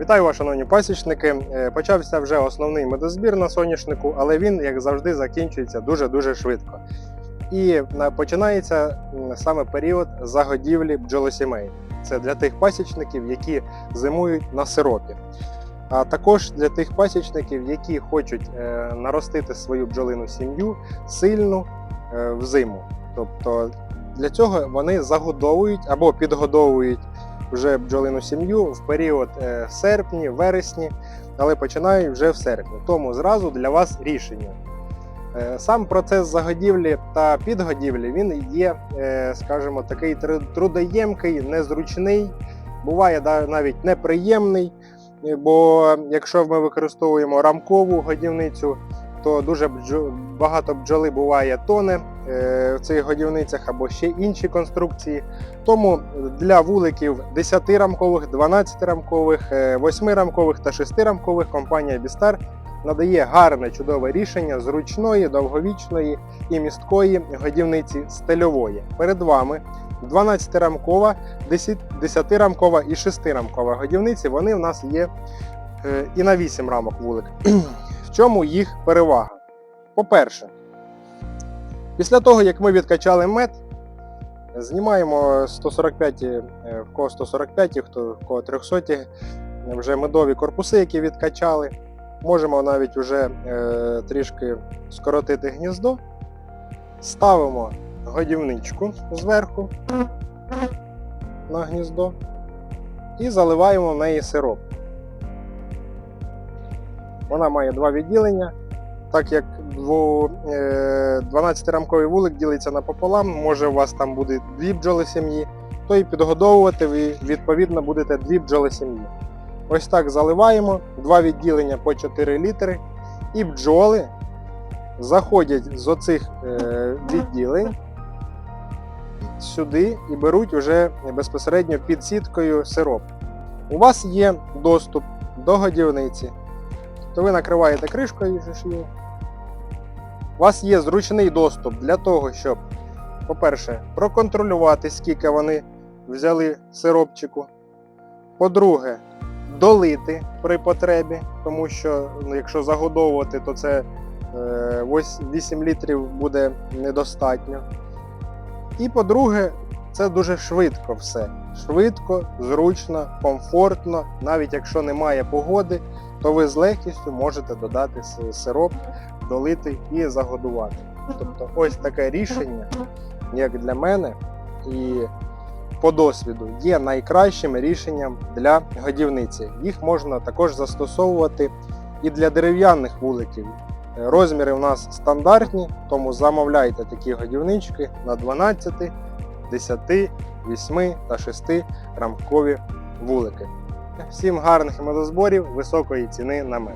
Вітаю вас, шановні пасічники. Е, Почався вже основний медозбір на соняшнику, але він, як завжди, закінчується дуже-дуже швидко. І починається саме період загодівлі бджолосімей. Це для тих пасічників, які зимують на сиропі. А також для тих пасічників, які хочуть е, наростити свою бджолину сім'ю сильну е, в зиму. Тобто для цього вони загодовують або підгодовують вже бджолину сім'ю в період е, серпні, вересні, але починають вже в серпні. Тому зразу для вас рішення. Е, Сам процес загодівлі та підгодівлі він є, е, скажімо, такий трудоємкий, незручний, буває навіть неприємний. Бо якщо ми використовуємо рамкову годівницю, то дуже багато бджоли буває тоне в цих годівницях або ще інші конструкції. Тому для вуликів 10-рамкових, 12-рамкових, 8-рамкових та 6-рамкових компанія Бістар надає гарне чудове рішення зручної, довговічної і місткої годівниці стильової. Перед вами 12-рамкова, 10-рамкова і 6-рамкова годівниці. Вони в нас є е, і на 8 рамок вулик. В чому їх перевага? По-перше, після того, як ми відкачали мед, Знімаємо 145, е, в кого 145, хто в кого 300 вже медові корпуси, які відкачали. Можемо навіть вже е, трішки скоротити гніздо. Ставимо годівничку зверху на гніздо і заливаємо в неї сироп. Вона має два відділення. Так як е, 12-рамковий вулик ділиться напополам, може у вас там буде дві бджоли сім'ї, то і підгодовувати ви відповідно будете дві бджоли сім'ї. Ось так заливаємо, два відділення по 4 літри, і бджоли заходять з оцих е, відділень сюди і беруть уже безпосередньо під сіткою сироп. У вас є доступ до годівниці, то ви накриваєте кришкою її. У вас є зручний доступ для того, щоб, по-перше, проконтролювати, скільки вони взяли сиропчику. По-друге, долити при потребі, тому що ну, якщо загодовувати, то це е, ось 8 літрів буде недостатньо. І по-друге, це дуже швидко все. Швидко, зручно, комфортно. Навіть якщо немає погоди, то ви з легкістю можете додати сироп, долити і загодувати. Тобто, ось таке рішення, як для мене, і по досвіду є найкращим рішенням для годівниці. Їх можна також застосовувати і для дерев'яних вуликів. Розміри у нас стандартні, тому замовляйте такі годівнички на 12, 10, 8 та 6 рамкові вулики. Всім гарних медозборів, високої ціни на мед.